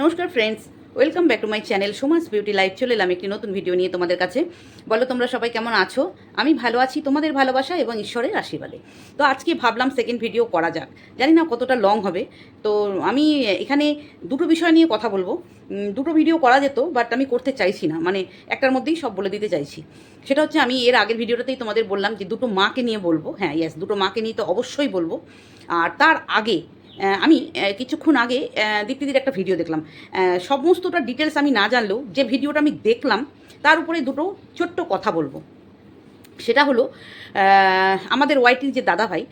নমস্কার friends welcome back to my channel Soma's beauty life চলে এলাম একটি নতুন ভিডিও নিয়ে তোমাদের কাছে। বলো, তোমরা সবাই কেমন আছো? আমি ভালো আছি, তোমাদের ভালোবাসা এবং ঈশ্বরের আশীর্বাদে। তো আজকে ভাবলাম সেকেন্ড ভিডিও করা যাক। জানি না কতটা লং হবে। তো আমি এখানে দুটো বিষয় নিয়ে কথা বলব। দুটো ভিডিও করা যেত বাট আমি করতে চাইছি না। মানে একটার মধ্যেই সব বলে দিতে চাইছি। সেটা হচ্ছে আমি এর আগের ভিডিওটাতেই তোমাদের বললাম যে দুটো মাকে নিয়ে বলব। হ্যাঁ ইয়েস দুটো মাকে নিয়ে তো অবশ্যই বলব। আর তার আগে আমি কিছুক্ষণ আগে দীপ্তিদির একটা ভিডিও দেখলাম। সমস্তটা ডিটেলস আমি না জানলেও যে ভিডিওটা আমি দেখলাম, তার উপরে দুটো ছোট্ট কথা বলব। সেটা হলো আমাদের ওয়াইটির যে দাদা ভাই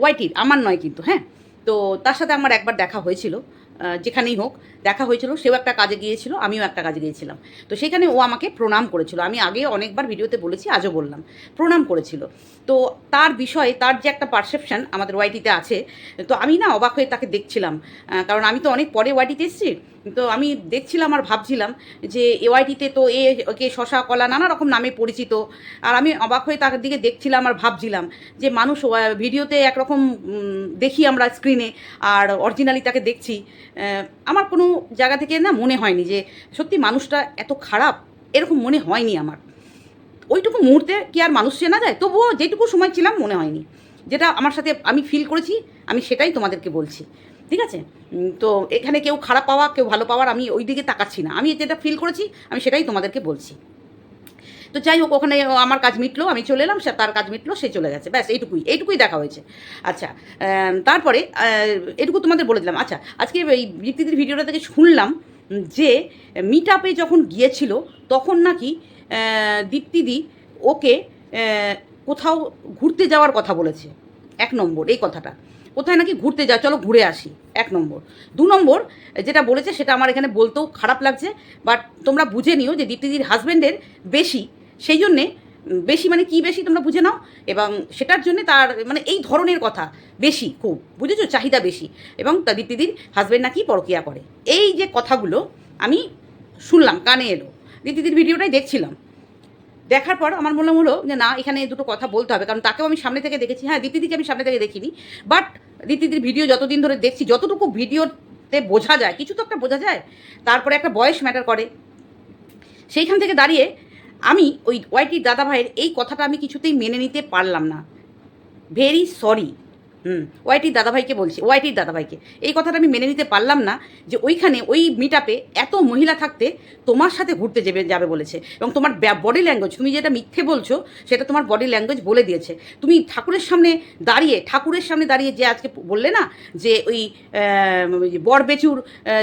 ওয়াইটির, আমার নয় কিন্তু হ্যাঁ? তো তার সাথে আমার একবার দেখা হয়েছিল। যেখানেই হোক, দেখা হয়েছিল, সেও একটা কাজে গিয়েছিল, আমিও একটা কাজে গিয়েছিলাম। তো সেখানে ও আমাকে প্রণাম করেছিল। আমি আগে অনেকবার ভিডিওতে বলেছি, আজও বললাম, প্রণাম করেছিল। তো তার বিষয়ে, তার যে একটা পারসেপশন আমাদের ওয়াইটিতে আছে, তো আমি না অবাক হয়ে তাকে দেখছিলাম কারণ আমি তো অনেক পরে ওয়াইটিতে এসেছি, তো আমি দেখছিলাম আর ভাবছিলাম যে এওয়াইটিতে তো এ কে শশা, কলা, নানা রকম নামে পরিচিত। আর আমি অবাক হয়ে তার দিকে দেখছিলাম আর ভাবছিলাম যে মানুষ ভিডিওতে একরকম দেখি আমরা স্ক্রিনে আর অরিজিনালি তাকে দেখছি। আমার কোনো জায়গা থেকে না মনে হয়নি যে সত্যি মানুষটা এত খারাপ, এরকম মনে হয়নি আমার। ওইটুকু মুহূর্তে কি আর মানুষ চেনা যায়? তবুও যেটুকু সময় ছিলাম মনে হয়নি। যেটা আমার সাথে আমি ফিল করেছি, আমি সেটাই তোমাদেরকে বলছি। ঠিক আছে? তো এখানে কেউ খারাপ পাওয়া, কেউ ভালো পাওয়ার আমি ওই দিকে তাকাচ্ছি না। আমি যেটা ফিল করেছি, আমি সেটাই তোমাদেরকে বলছি। তো যাই হোক, ওখানে আমার কাজ মিটলো, আমি চলে এলাম, সে তার কাজ মিটলো, সে চলে গেছে। ব্যাস, এইটুকুই এইটুকুই দেখা হয়েছে। আচ্ছা তারপরে এটুকু তোমাদের বলে দিলাম। আচ্ছা আজকে এই বৃত্তিদের ভিডিওটা থেকে শুনলাম যে মিট আপে যখন গিয়েছিল, তখন নাকি দীপ্তিদি ওকে কোথাও ঘুরতে যাওয়ার কথা বলেছে। এক নম্বর, এই কথাটা। কোথায় নাকি ঘুরতে যা চলো ঘুরে আসি, এক নম্বর। দু নম্বর, যেটা বলেছে, সেটা আমার এখানে বলতেও খারাপ লাগছে বাট তোমরা বুঝে নিও যে দীপ্তিদির হাজব্যান্ডের বেশি সেই জন্যে বেশি মানে কি বেশি তোমরা বুঝে নাও, এবং সেটার জন্য তার মানে এই ধরনের কথা বেশি খুব, বুঝেছ? চাহিদা বেশি। এবং তা দীপ্তিদির হাজব্যান্ড নাকি পরকিয়া করে। এই যে কথাগুলো আমি শুনলাম, কানে এলো। দীপ্তিদির ভিডিওটাই দেখছিলাম। দেখার পর আমার মনে হলো যে না, এখানে দুটো কথা বলতে হবে, কারণ তাকেও আমি সামনে থেকে দেখেছি। হ্যাঁ দীপ্তিদিকে আমি সামনে থেকে দেখিনি বাট দীপ্তিদির ভিডিও যতদিন ধরে দেখছি, যতটুকু ভিডিওতে বোঝা যায়, কিছু তো একটা বোঝা যায়, তারপরে একটা বয়স ম্যাটার করে। সেইখান থেকে দাঁড়িয়ে আমি ওই ওয়াইটির দাদা ভাইয়ের এই কথাটা আমি কিছুতেই মেনে নিতে পারলাম না। ভেরি সরি হুম ওয়াইটির দাদাভাইকে বলছি ওয়াইটির দাদাভাইকে। এই কথাটা আমি মেনে নিতে পারলাম না যে ওইখানে ওই মিট আপে এত মহিলা থাকতে তোমার সাথে ঘুরতে যাবে যাবে বলেছে। এবং তোমার বডি ল্যাঙ্গুয়েজ তুমি যেটা মিথ্যে বলছো, সেটা তোমার বডি ল্যাঙ্গুয়েজ বলে দিয়েছে। তুমি ঠাকুরের সামনে দাঁড়িয়ে, ঠাকুরের সামনে দাঁড়িয়ে যে আজকে বললে না, যে ওই বরবেচুর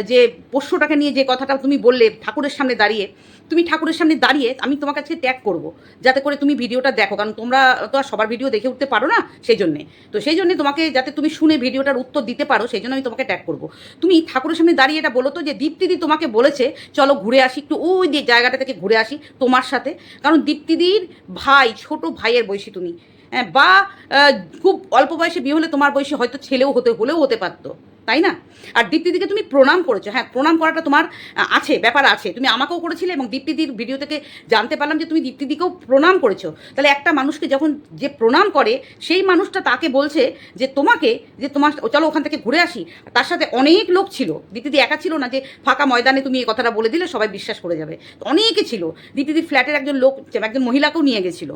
যে পোষ্যটাকে নিয়ে যে কথাটা তুমি বললে, ঠাকুরের সামনে দাঁড়িয়ে তুমি ঠাকুরের সামনে দাঁড়িয়ে আমি তোমার কাছে ট্যাগ করব। যাতে করে তুমি ভিডিওটা দেখো, কারণ তোমরা তো আর সবার ভিডিও দেখে উঠতে পারো না সেই জন্যে। তো সেই জন্যে তোমাকে যাতে তুমি শুনে ভিডিওটার উত্তর দিতে পারো, সেই জন্য আমি তোমাকে ট্যাগ করব। তুমি ঠাকুরের সামনে দাঁড়িয়ে এটা বলো তো যে দীপ্তিদি তোমাকে বলেছে, চলো ঘুরে আসি, একটু ওই যে জায়গাটা থেকে ঘুরে আসি তোমার সাথে। কারণ দীপ্তিদির ভাই, ছোট ভাইয়ের বয়সী তুমি। বা খুব অল্প বয়সে বিয়ে হলে তোমার বয়সে হয়তো ছেলেও হতে, হলেও হতে পারতো, তাই না? আর দীপ্তিদিকে তুমি প্রণাম করেছ হ্যাঁ প্রণাম করাটা তোমার আছে, ব্যাপার আছে, তুমি আমাকেও করেছিলে এবং দীপ্তিদির ভিডিও থেকে জানতে পারলাম যে তুমি দীপ্তিদিকেও প্রণাম করেছ। তাহলে একটা মানুষকে যখন যে প্রণাম করে, সেই মানুষটা তাকে বলছে যে তোমাকে, যে তোমার চলো ওখান থেকে ঘুরে আসি। তার সাথে অনেক লোক ছিল, দীপ্তিদি একা ছিল না যে ফাঁকা ময়দানে তুমি এই কথাটা বলে দিলে সবাই বিশ্বাস করে যাবে। অনেকে ছিল, দীপ্তিদির ফ্ল্যাটের একজন লোক, একজন মহিলাকেও নিয়ে গেছিল।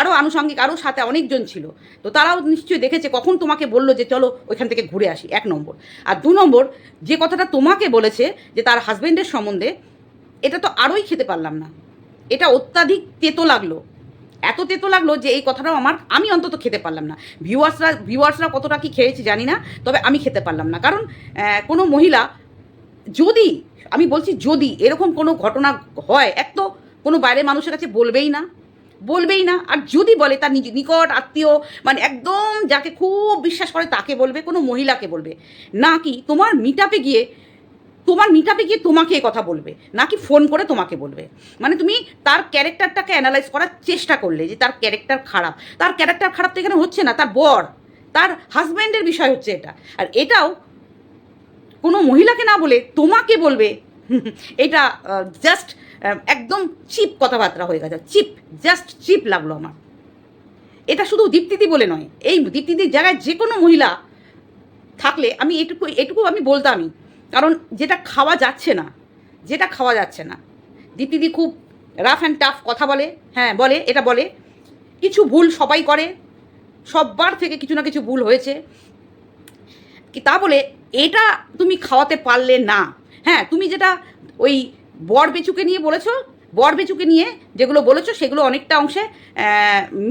আরও আনুষঙ্গিক আরও সাথে অনেকজন ছিল। তো তারাও নিশ্চয়ই দেখেছে, কখন তোমাকে বলল যে চলো ওইখান থেকে ঘুরে আসি, এক নম্বর। আর দু নম্বর, যে কথাটা তোমাকে বলেছে যে তার হাজব্যান্ডের সম্বন্ধে, এটা তো আরোই খেতে পারলাম না। এটা অত্যাধিক তেতো লাগল। এত তেতো লাগল যে এই কথাটাও আমার, আমি অন্তত খেতে পারলাম না। ভিউয়ার্সরা ভিউয়ার্সরা কতটা কি খেয়েছি জানি না, তবে আমি খেতে পারলাম না। কারণ কোনো মহিলা যদি, আমি বলছি যদি এরকম কোনো ঘটনা হয়, এক তো কোনো বাইরের মানুষের কাছে বলবেই না। বলবেই না। আর যদি বলে তার নিজ নিকট আত্মীয় মানে একদম যাকে খুব বিশ্বাস করে তাকে বলবে, কোনো মহিলাকে বলবে নাকি তোমার মিটাপে গিয়ে, তোমার মিটাপে গিয়ে তোমাকে এ কথা বলবে নাকি ফোন করে তোমাকে বলবে। মানে তুমি তার ক্যারেক্টারটাকে অ্যানালাইজ করার চেষ্টা করলে যে তার ক্যারেক্টার খারাপ। তার ক্যারেক্টার খারাপ তো এখানে হচ্ছে না, তার বর, তার হাজব্যান্ডের বিষয় হচ্ছে এটা। আর এটাও কোনো মহিলাকে না বলে তোমাকে বলবে এটা জাস্ট একদম চিপ কথাবার্তা হয়ে গেছে। চিপ জাস্ট চিপ লাগল আমার। এটা শুধু দীপ্তিদি বলে নয়, এই দীপ্তিদির জায়গায় যে কোনো মহিলা থাকলে আমি এটুকু এটুকু আমি বলতামই কারণ যেটা খাওয়া যাচ্ছে না, যেটা খাওয়া যাচ্ছে না। দিদিদি খুব রাফ অ্যান্ড টাফ কথা বলে হ্যাঁ বলে, এটা বলে। কিছু ভুল সবাই করে, সববার থেকে কিছু না কিছু ভুল হয়েছে। কি তা বলে, এটা তুমি খাওয়াতে পারলে না। হ্যাঁ তুমি যেটা ওই বর বেচুকে নিয়ে বলেছ বর বেচুকে নিয়ে যেগুলো বলেছ, সেগুলো অনেকটা অংশে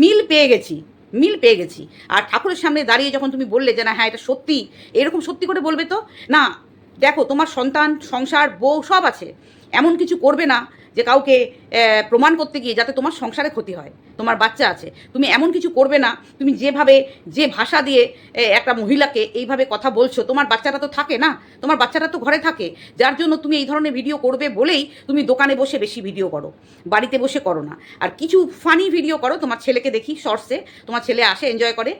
মিল পেয়ে গেছি, মিল পেয়ে গেছি। আর ঠাকুরের সামনে দাঁড়িয়ে যখন তুমি বললে যে না হ্যাঁ এটা সত্যি, এরকম সত্যি করে বলবে তো? না, দেখো, তোমার সন্তান, সংসার, বউ সব আছে। এমন কিছু করবে না যে কাউকে প্রমাণ করতে গিয়ে যাতে তোমার সংসারে ক্ষতি হয়। তোমার বাচ্চা আছে, তুমি এমন কিছু করবে না, তুমি যেভাবে, যে ভাষা দিয়ে একটা মহিলাকে এইভাবে কথা বলছো, তোমার বাচ্চাটা তো থাকে না, তোমার বাচ্চাটা তো ঘরে থাকে, যার জন্য তুমি এই ধরনের ভিডিও করবে বলেই তুমি দোকানে বসে বেশি ভিডিও করো, বাড়িতে বসে করো না। আর কিছু ফানি ভিডিও করো, তোমার ছেলেকে দেখি শর্টসে তোমার ছেলে আসে এনজয় করে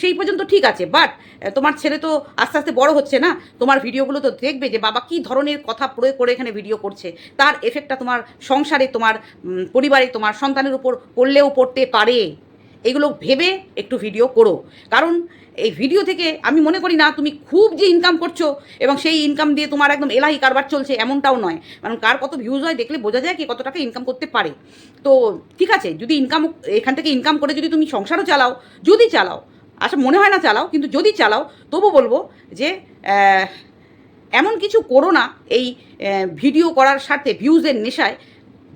সেই পর্যন্ত ঠিক আছে বাট তোমার ছেলে তো আস্তে আস্তে বড় হচ্ছে না, তোমার ভিডিওগুলো তো দেখবে যে বাবা কী ধরনের কথা প্রয়োগ করে এখানে ভিডিও করছে, তার এফেক্টটা তোমার সংসারে, তোমার পরিবারে, তোমার সন্তানের উপর পড়লেও পড়তে পারে। এগুলো ভেবে একটু ভিডিও করো। কারণ এই ভিডিও থেকে আমি মনে করি না তুমি খুব যে ইনকাম করছ এবং সেই ইনকাম দিয়ে তোমার একদম এলাহি কারবার চলছে এমনটাও নয়। কারণ কার কত ভিউজ হয় দেখলে বোঝা যায় কি কত টাকা ইনকাম করতে পারে। তো ঠিক আছে, যদি ইনকাম এখান থেকে ইনকাম করে যদি তুমি সংসারও চালাও, যদি চালাও আচ্ছা মনে হয় না চালাও, কিন্তু যদি চালাও, তবু বলব যে এমন কিছু করো না এই ভিডিও করার স্বার্থে ভিউজের নেশায়,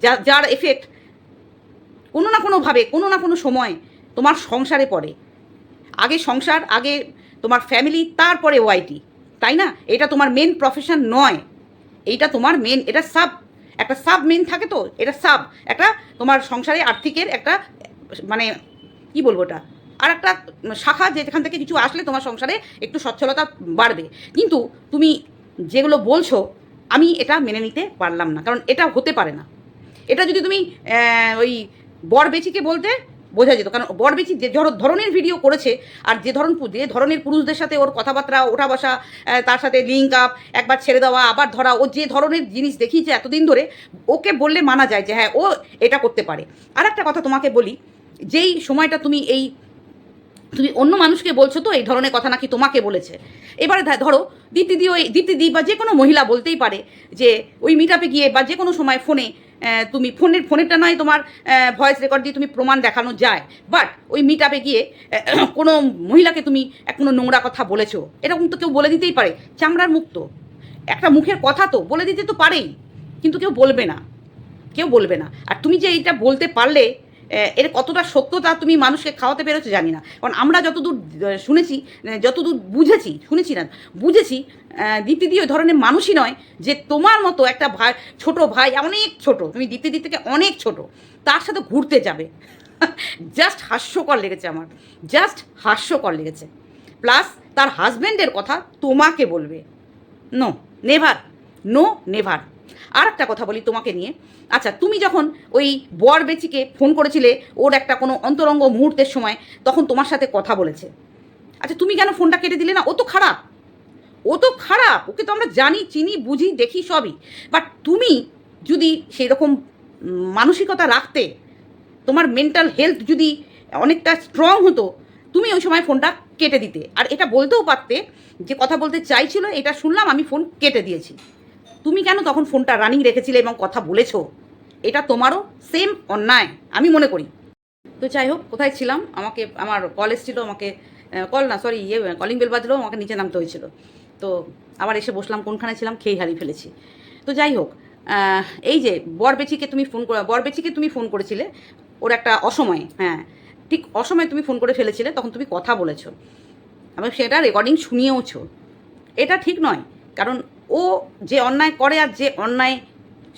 যা, যার এফেক্ট কোনো না কোনোভাবে, কোনো না কোনো সময় তোমার সংসারে পড়ে। আগে সংসার, আগে তোমার ফ্যামিলি তারপরে ওয়াইটি তাই না? এটা তোমার মেন প্রফেশন নয়। এইটা তোমার মেন এটা সাব একটা সাব মেন থাকে তো, এটা সাব একটা তোমার সংসারে আর্থিকের একটা মানে কি বলব ওটা আর একটা শাখা যেখান থেকে কিছু আসলে তোমার সংসারে একটু সচ্ছলতা বাড়বে। কিন্তু তুমি যেগুলো বলছো, আমি এটা মেনে নিতে পারলাম না, কারণ এটা হতে পারে না। এটা যদি তুমি ওই বরবেচিকে বলতে বোঝা যেত। কারণ বরবেচি যে ধর- ধরনের ভিডিও করেছে আর যে ধরন, যে ধরনের পুরুষদের সাথে ওর কথাবার্তা, ওঠা বসা তার সাথে লিঙ্ক আপ একবার ছেড়ে দেওয়া, আবার ধরা, ও যে ধরনের জিনিস দেখিয়েছে এতদিন ধরে, ওকে বললে মানা যায় যে হ্যাঁ ও এটা করতে পারে। আর একটা কথা তোমাকে বলি, যেই সময়টা তুমি এই, তুমি অন্য মানুষকে বলছো তো, এই ধরনের কথা নাকি তোমাকে বলেছে। এবারে ধরো দিদিদি ওই দিদিদি বা যে কোনো মহিলা বলতেই পারে যে, ওই মিটাপে গিয়ে বা যে কোনো সময় ফোনে তুমি ফোনের, ফোনেরটা নয় তোমার ভয়েস রেকর্ড দিয়ে তুমি প্রমাণ দেখানো যায়। বাট ওই মিটাপে গিয়ে কোনো মহিলাকে তুমি কোনো নোংরা কথা বলেছ। এরকম তো কেউ বলে দিতেই পারে। চামড়ার মুক্ত একটা মুখের কথা তো, বলে দিতে তো পারেই। কিন্তু কেউ বলবে না। কেউ বলবে না। আর তুমি যে এইটা বলতে পারলে এর কতটা সত্যতা তুমি মানুষকে খাওয়াতে পেরেছ জানি না। কারণ আমরা যতদূর শুনেছি যতদূর বুঝেছি, শুনেছি না, বুঝেছি দীপ্তিদি ওই ধরনের মানুষই নয় যে তোমার মতো একটা ভাই, ছোট ভাই, অনেক ছোট, তুমি দীপ্তিদি থেকে অনেক ছোট, তার সাথে ঘুরতে যাবে। জাস্ট হাস্যকর লেগেছে আমার। জাস্ট হাস্যকর লেগেছে। প্লাস তার হাজব্যান্ডের কথা তোমাকে বলবে। নো নেভার নো নেভার আর একটা কথা বলি তোমাকে নিয়ে। আচ্ছা তুমি যখন ওই বর বেচিকে ফোন করেছিলে ওর একটা কোনো অন্তরঙ্গ মুহূর্তের সময়, তখন তোমার সাথে কথা বলেছে। আচ্ছা তুমি কেন ফোনটা কেটে দিলে না? ও তো খারাপ। ও তো খারাপ, ওকে তো আমরা জানি, চিনি, বুঝি, দেখি সবই। বাট তুমি যদি সেই রকম মানসিকতা রাখতে, তোমার মেন্টাল হেলথ যদি অনেকটা স্ট্রং হতো, তুমি ওই সময় ফোনটা কেটে দিতে। আর এটা বলতেও পারতে যে কথা বলতে চাইছিল, এটা শুনলাম, আমি ফোন কেটে দিয়েছি। তুমি কেন তখন ফোনটা রানিং রেখেছিলে এবং কথা বলেছ? এটা তোমারও সেম অন্যায়, আমি মনে করি। তো যাই হোক, কোথায় ছিলাম? আমাকে, আমার কল এসেছিল, আমাকে কল না সরি ইয়ে কলিং বেল বাজলো, আমাকে নিচে নামতে হয়েছিল। তো আবার এসে বসলাম, কোনখানে ছিলাম? খেয়ে হারিয়ে ফেলেছি। তো যাই হোক এই যে বরবেচিকে তুমি ফোন বরবেচিকে তুমি ফোন করেছিলে, ওর একটা অসময়ে হ্যাঁ ঠিক অসময়ে তুমি ফোন করে ফেলেছিলে, তখন তুমি কথা বলেছ। এবং সেটা রেকর্ডিং শুনিয়েওছো। এটা ঠিক নয়, কারণ ও যে অন্যায় করে আর যে অন্যায়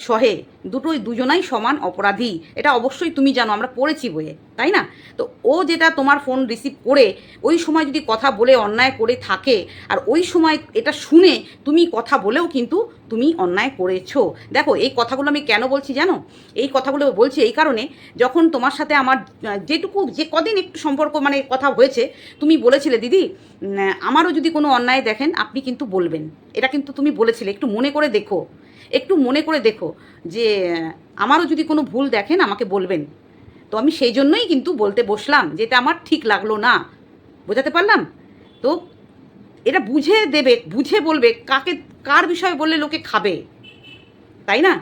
সহে দুটোই দুজনাই সমান অপরাধী। এটা অবশ্যই তুমি জানো, আমরা পড়েছি বইয়ে, তাই না? তো ও যেটা তোমার ফোন রিসিভ করে, ওই সময় যদি কথা বলে, অন্যায় করে থাকে, আর ওই সময় এটা শুনে তুমি কথা বলেও কিন্তু তুমি অন্যায় করেছ। দেখো, এই কথাগুলো আমি কেন বলছি জানো? এই কথাগুলো বলছি এই কারণে, যখন তোমার সাথে আমার যেটুকু, যে কদিন একটু সম্পর্ক মানে কথা হয়েছে, তুমি বলেছিলে, দিদি আমারও যদি কোনো অন্যায় দেখেন, আপনি কিন্তু বলবেন। এটা কিন্তু তুমি বলেছিলে, একটু মনে করে দেখো। একটু মনে করে দেখো যে আমারও যদি কোনো ভুল দেখেন, আমাকে বলবেন। তো আমি সেই জন্যই কিন্তু বলতে বসলাম যে, এটা আমার ঠিক লাগল না। বোঝাতে পারলাম? তো এটা বুঝে দেবে, বুঝে বলবে কাকে, কার বিষয়ে বললে লোকে খাবে? তাই না?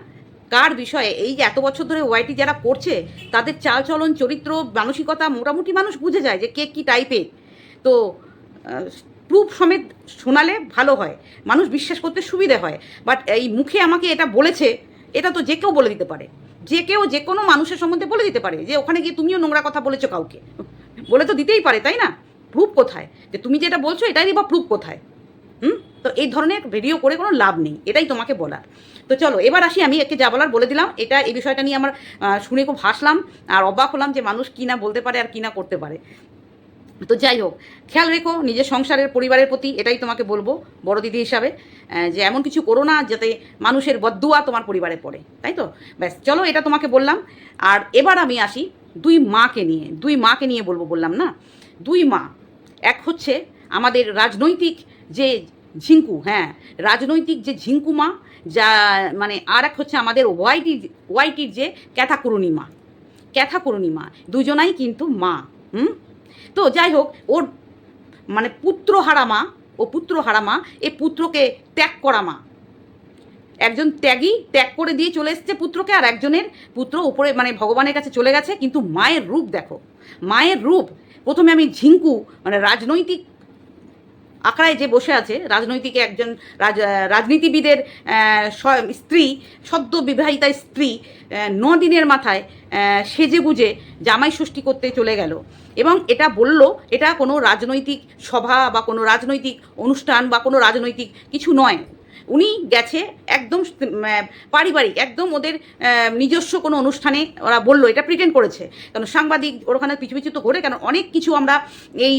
কার বিষয়ে? এই যে এত বছর ধরে ওয়াইটি যারা করছে, তাদের চালচলন চরিত্র, মানসিকতা মোটামুটি মানুষ বুঝে যায় যে কে কী টাইপের তো প্রুফ সমেত শোনালে ভালো হয়। মানুষ বিশ্বাস করতে সুবিধে হয়। বাট এই মুখে আমাকে এটা বলেছে, এটা তো যে কেউ বলে দিতে পারে। যে কেউ যে কোনো মানুষের সম্বন্ধে বলে দিতে পারে যে ওখানে গিয়ে তুমিও নোংরা কথা বলেছ কাউকে। বলে তো দিতেই পারে, তাই না? প্রুফ কোথায়? যে তুমি যেটা বলছো এটাই বা প্রুফ কোথায়? হুম? তো এই ধরনের ভিডিও করে কোনো লাভ নেই, এটাই তোমাকে বলার। তো চলো, এবার আসি আমি একে যা বলার বলে দিলাম। এটা, এই বিষয়টা নিয়ে আমার শুনে খুব হাসলাম, আর অবাক হলাম যে মানুষ কী না বলতে পারে আর কী না করতে পারে। তো যাই হোক, খেয়াল রেখো, নিজের সংসারের পরিবারের প্রতি এটাই তোমাকে বলব, বড় দিদি হিসাবে যে এমন কিছু করো না যাতে মানুষের বদুয়া তোমার পরিবারে পড়ে, তাই তো? ব্যাস, চলো এটা তোমাকে বললাম। আর এবার আমি আসি দুই মাকে নিয়ে, দুই মাকে নিয়ে বলব বললাম না? দুই মা, এক হচ্ছে আমাদের রাজনৈতিক যে ঝিঙ্কু হ্যাঁ রাজনৈতিক যে ঝিঙ্কু মা, যা মানে আর এক হচ্ছে আমাদের ওয়াইটি, ওয়াইটির যে ক্যাথাকুরুনি মা ক্যাথাকুরুনি মা, দুজনাই কিন্তু মা, হুম? তো যাই হোক, ওর মানে পুত্র হারা মা, ও পুত্র হারা মা, এ পুত্রকে ত্যাগ করা মা। একজন ত্যাগী ত্যাগ করে দিয়ে চলে এসছে পুত্রকে, আর একজনের পুত্র উপরে মানে ভগবানের কাছে চলে গেছে, কিন্তু মায়ের রূপ দেখো। মায়ের রূপ, প্রথমে আমি ঝিঙ্কু মানে রাজনৈতিক আখড়ায় যে বসে আছে, রাজনৈতিক একজন রাজ রাজনীতিবিদের স্ত্রী, সদ্য বিবাহিতা স্ত্রী ন দিনের মাথায় সেজে গুজে জামাই ষষ্ঠী করতে চলে গেল। এবং এটা বলল, এটা কোনো রাজনৈতিক সভা বা কোনো রাজনৈতিক অনুষ্ঠান বা কোনো রাজনৈতিক কিছু নয়। উনি গেছে একদম পারিবারিক, একদম ওদের নিজস্ব কোনো অনুষ্ঠানে ওরা বলল, এটা প্রিটেন্ড করেছে। কারণ সাংবাদিক ওখানে পিছু পিছু তো ঘোরে কারণ অনেক কিছু আমরা এই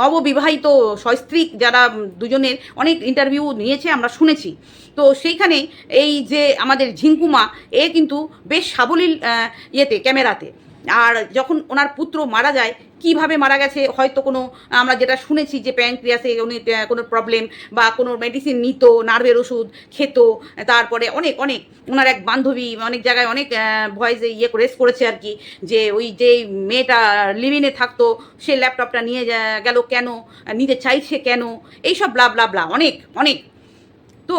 নববিবাহিত সস্ত্রীক যারা দুজনের অনেক ইন্টারভিউ নিয়েছে, আমরা শুনেছি। তো সেইখানে এই যে আমাদের ঝিঙ্কুমা এ কিন্তু বেশ সাবলীল ইয়েতে, ক্যামেরাতে। আর যখন ওনার পুত্র মারা যায় কীভাবে মারা গেছে, হয়তো কোনো, আমরা যেটা শুনেছি যে প্যানক্রিয়াসে উনি কোনো প্রবলেম বা কোনো মেডিসিন নিত নার্ভের ওষুধ খেত, তারপরে অনেক অনেক ওনার এক বান্ধবী অনেক জায়গায় অনেক ভয়েসে ইয়ে রেস করেছে আর কি, যে ওই যে মেয়েটা লিভিনে থাকতো, সে ল্যাপটপটা নিয়ে গেল কেন নিতে চাইছে কেন, এইসব ব্লা ব্লা ব্লা অনেক অনেক। তো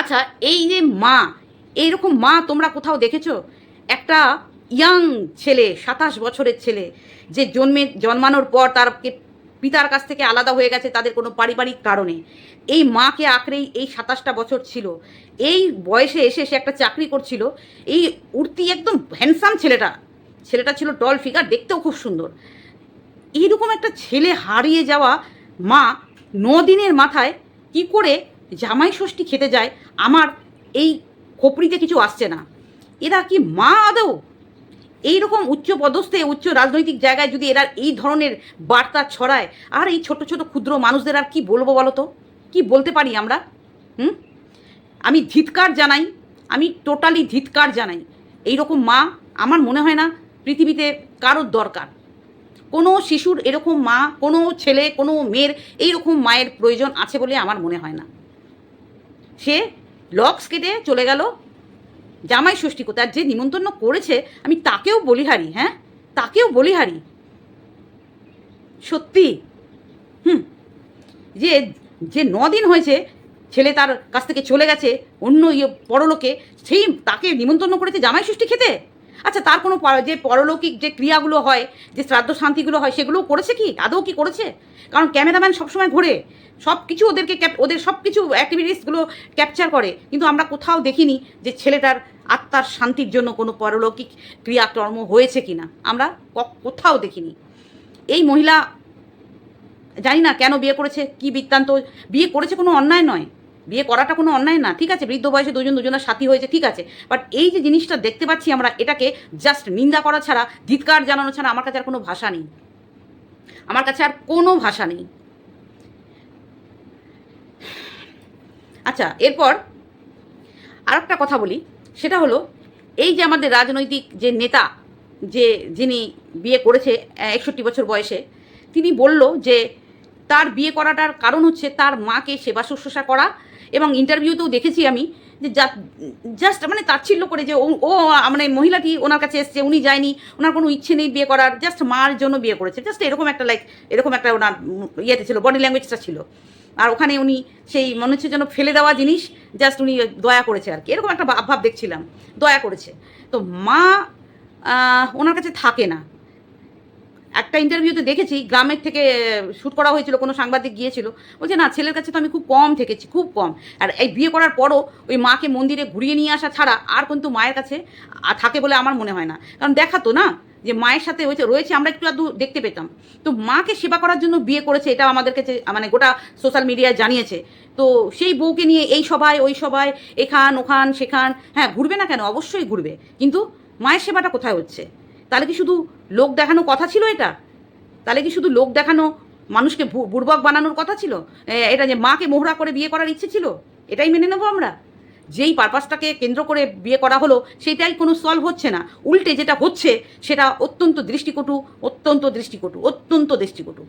আচ্ছা এই যে মা, এইরকম মা তোমরা কোথাও দেখেছ? একটা ইয়াং ছেলে, সাতাশ বছরের ছেলে, যে জন্মে, জন্মানোর পর তার পিতার কাছ থেকে আলাদা হয়ে গেছে তাদের কোনো পারিবারিক কারণে। এই মাকে আঁকড়েই এই সাতাশটা বছর ছিল। এই বয়সে এসে সে একটা চাকরি করছিল। এই উর্তি একদম হ্যান্ডসাম ছেলেটা। ছেলেটা ছিল টল ফিগার দেখতেও খুব সুন্দর। এইরকম একটা ছেলে হারিয়ে যাওয়া মা দিনের মাথায় কি করে জামাই ষষ্ঠী খেতে যায়, আমার এই খোপড়িতে কিছু আসছে না। এরা কি মা আদৌ? এইরকম উচ্চ পদস্থে, উচ্চ রাজনৈতিক জায়গায় যদি এরা এই ধরনের বার্তা ছড়ায়, আর এই ছোট ছোট ক্ষুদ্র মানুষদের আর কি বলব বলো তো? কি বলতে পারি আমরা? হুম? আমি ধিৎকার জানাই, আমি টোটালি ধিৎকার জানাই। এই রকম মা, আমার মনে হয় না পৃথিবীতে কারোর দরকার। কোনো শিশুর এরকম মা, কোনো ছেলে, কোনো মেয়ের এইরকম মায়ের প্রয়োজন আছে বলে আমার মনে হয় না। সে লক্স কেটে চলে গেল জামাই ষষ্ঠী কোথায়? যে নিমন্ত্রণ করেছে, আমি তাকেও বলিহারি হ্যাঁ? তাকেও বলিহারি। সত্যি? হুম। যে যে নদিন হয়েছে, ছেলে তার কাছ থেকে চলে গেছে, অন্য ইয়ে পরলোকে সেই তাকে নিমন্ত্রণ করেছে জামাই ষষ্ঠী খেতে? আচ্ছা তার কোনো যে পরলৌকিক যে ক্রিয়াগুলো হয়, যে শ্রাদ্ধ শান্তিগুলো হয়, সেগুলোও করেছে কি? আদৌ কি করেছে? কারণ ক্যামেরাম্যান সবসময় ঘোরে। সব কিছু ওদেরকে ক্যাপ, ওদের সব কিছু অ্যাক্টিভিটিসগুলো ক্যাপচার করে। কিন্তু আমরা কোথাও দেখিনি যে ছেলেটার আত্মার শান্তির জন্য কোনো পরলৌকিক ক্রিয়াকর্ম হয়েছে কি না আমরা কোথাও দেখিনি। এই মহিলা জানি না কেন বিয়ে করেছে, কি বৃত্তান্ত? বিয়ে করেছে কোনো অন্যায় নয়। বিয়ে করাটা কোনো অন্যায় না, ঠিক আছে? বৃদ্ধ বয়সে দুজন দুজনের সাথী হয়েছে, ঠিক আছে? বাট এই যে জিনিসটা দেখতে পাচ্ছি আমরা, এটাকে জাস্ট নিন্দা করা ছাড়া, ধিৎকার জানানো ছাড়া আমার কাছে আর কোনো ভাষা নেই। আমার কাছে আর কোনো ভাষা নেই। আচ্ছা এরপর আর একটা কথা বলি, সেটা হলো, এই যে আমাদের রাজনৈতিক যে নেতা, যে যিনি বিয়ে করেছে একষট্টি বছর বয়সে, তিনি বলল যে তার বিয়ে করাটার কারণ হচ্ছে তার মাকে সেবা শুশ্রূষা করা এবং ইন্টারভিউতেও দেখেছি আমি যে জাস্ট মানে তাচ্ছিল্য করে যে ও মানে মহিলাটি ওনার কাছে এসছে, উনি যায়নি, ওনার কোনো ইচ্ছে নেই বিয়ে করার জাস্ট মার জন্য বিয়ে করেছে। জাস্ট এরকম একটা লাইক এরকম একটা ওনার ইয়েতে ছিল বডি ল্যাঙ্গুয়েজটা ছিল। আর ওখানে উনি সেই মনে হচ্ছে যেন ফেলে দেওয়া জিনিস জাস্ট উনি দয়া করেছে আর কি। এরকম একটা ভাব দেখছিলাম। দয়া করেছে। তো মা ওনার কাছে থাকে না। একটা ইন্টারভিউতে দেখেছি, গ্রামের থেকে শ্যুট করা হয়েছিল, কোনো সাংবাদিক গিয়েছিল। বলছে, না, ছেলের কাছে তো আমি খুব কম থেকেছি, খুব কম। আর এই বিয়ে করার পরও ওই মাকে মন্দিরে ঘুরিয়ে নিয়ে আসা ছাড়া আর কিন্তু মায়ের কাছে থাকে বলে আমার মনে হয় না। কারণ দেখাতো না যে মায়ের সাথে হয়েছে রয়েছে, আমরা একটু আধটু দেখতে পেতাম। তো মাকে সেবা করার জন্য বিয়ে করেছে এটা আমাদের কাছে মানে গোটা সোশ্যাল মিডিয়ায় জানিয়েছে। তো সেই বউকে নিয়ে এই সভায়, ওই সভায়, এখান, ওখান, সেখান হ্যাঁ ঘুরবে না কেন? অবশ্যই ঘুরবে। কিন্তু মায়ের সেবাটা কোথায় হচ্ছে? তাহলে কি শুধু লোক দেখানো কথা ছিল এটা? তাহলে কি শুধু লোক দেখানো মানুষকে বুড়বক বানানোর কথা ছিল? এটা যে মাকে মোহরা করে বিয়ে করার ইচ্ছে ছিল? এটাই মেনে নেব আমরা? যেই পারপাসটাকে কেন্দ্র করে বিয়ে করা হলো, সেটাই কোনো সলভ হচ্ছে না। উল্টে যেটা হচ্ছে, সেটা অত্যন্ত দৃষ্টিকটু অত্যন্ত দৃষ্টিকটু অত্যন্ত দৃষ্টিকটু।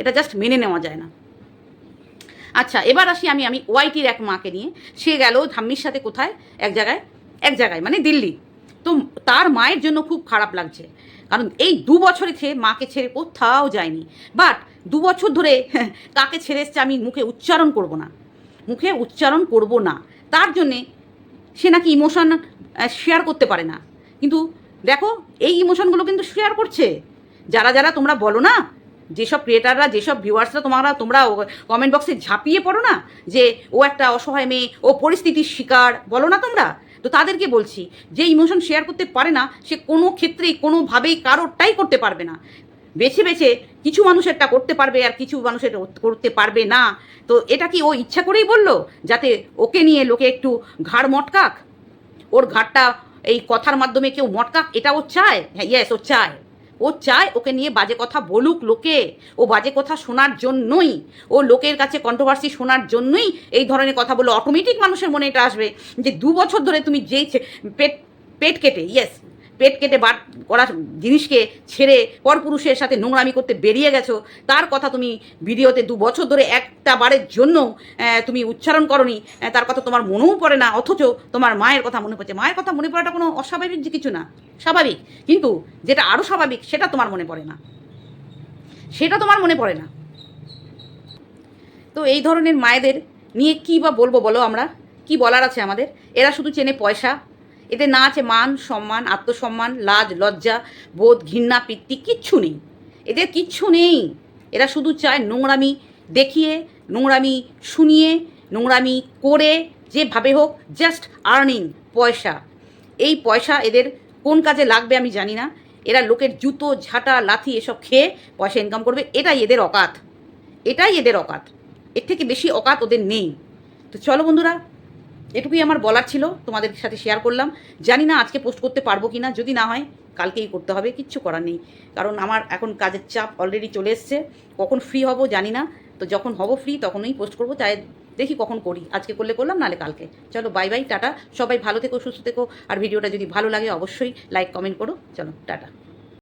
এটা জাস্ট মেনে নেওয়া যায় না। আচ্ছা এবার আসি আমি আমি ওয়াইটির এক মাকে নিয়ে। সে গেল ধাম্মির সাথে কোথায়? এক জায়গায় এক জায়গায় মানে দিল্লি। তো তার মায়ের জন্য খুব খারাপ লাগছে। কারণ এই দু বছরে সে মাকে ছেড়ে কোথাও যায়নি। বাট দু বছর ধরে কাকে ছেড়ে এসছে আমি মুখে উচ্চারণ করব না। মুখে উচ্চারণ করব না। তার জন্যে সে নাকি ইমোশন শেয়ার করতে পারে না। কিন্তু দেখো, এই ইমোশনগুলো কিন্তু শেয়ার করছে। যারা যারা তোমরা বলো না, যেসব ক্রিয়েটাররা যেসব ভিউয়ার্সরা তোমরা তোমরা কমেন্ট বক্সে ঝাঁপিয়ে পড়ো না যে ও একটা অসহায় মেয়ে, ও পরিস্থিতির শিকার, বলো না তোমরা। তো তাদেরকে বলছি, যে ইমোশন শেয়ার করতে পারে না, সে কোনো ক্ষেত্রেই, কোনোভাবেই কারোরটাই করতে পারবে না। বেছে বেছে কিছু মানুষেরটা করতে পারবে আর কিছু মানুষের করতে পারবে না। তো এটা কি ও ইচ্ছা করেই বলল? যাতে ওকে নিয়ে লোকে একটু ঘাড় মটকাক? ওর ঘাড়টা এই কথার মাধ্যমে কেউ মটকাক? এটা ও চায়? হ্যাঁ ইয়েস ও চায়। ও চায় ওকে নিয়ে বাজে কথা বলুক লোকে। ও বাজে কথা শোনার জন্যই, ও লোকের কাছে কন্ট্রোভার্সি শোনার জন্যই এই ধরনের কথা বলে অটোমেটিক মানুষের মনে এটা আসবে যে দু বছর ধরে তুমি যেই পেট পেট কেটে ইয়েস পেট কেটে বার করা জিনিসকে ছেড়ে পরপুরুষের সাথে নোংরামি করতে বেরিয়ে গেছো, তার কথা তুমি ভিডিওতে দু বছর ধরে একটা বারের জন্য তুমি উচ্চারণ করনি তার কথা তোমার মনেও পড়ে না, অথচ তোমার মায়ের কথা মনে পড়ছে। মায়ের কথা মনে পড়াটা কোনো অস্বাভাবিক কিছু না, স্বাভাবিক। কিন্তু যেটা আরও স্বাভাবিক, সেটা তোমার মনে পড়ে না। সেটা তোমার মনে পড়ে না। তো এই ধরনের মায়েদের নিয়ে কী বা বলব বলো আমরা? কি বলার আছে আমাদের? এরা শুধু চেনে পয়সা এদের না আছে মান সম্মান, আত্মসম্মান, লাজ, লজ্জা, বোধ, ঘৃণা পিত্তি কিচ্ছু নেই। এদের কিচ্ছু নেই। এরা শুধু চায় নোংরামি দেখিয়ে, নোংরামি শুনিয়ে, নোংরামি করে, যেভাবে হোক জাস্ট আর্নিং পয়সা। এই পয়সা এদের কোন কাজে লাগবে আমি জানি না। এরা লোকের জুতো, ঝাঁটা, লাথি এসব খেয়ে পয়সা ইনকাম করবে। এটাই এদের অকাত। এটাই এদের অকাত। এর থেকে বেশি অকাত ওদের নেই। তো চলো বন্ধুরা এটুকুই আমার বলার ছিল, তোমাদের সাথে শেয়ার করলাম। জানি না আজকে পোস্ট করতে পারব কি না যদি না হয় কালকেই করতে হবে, কিচ্ছু করার নেই। কারণ আমার এখন কাজের চাপ অলরেডি চলে এসছে, কখন ফ্রি হব জানি না। তো যখন হব ফ্রি তখনই পোস্ট করব চাই দেখি কখন করি। আজকে করলে করলাম নাহলে কালকে। চলো বাই বাই টাটা। সবাই ভালো থেকো, সুস্থ থেকো। আর ভিডিওটা যদি ভালো লাগে, অবশ্যই লাইক কমেন্ট করো। চলো, টাটা।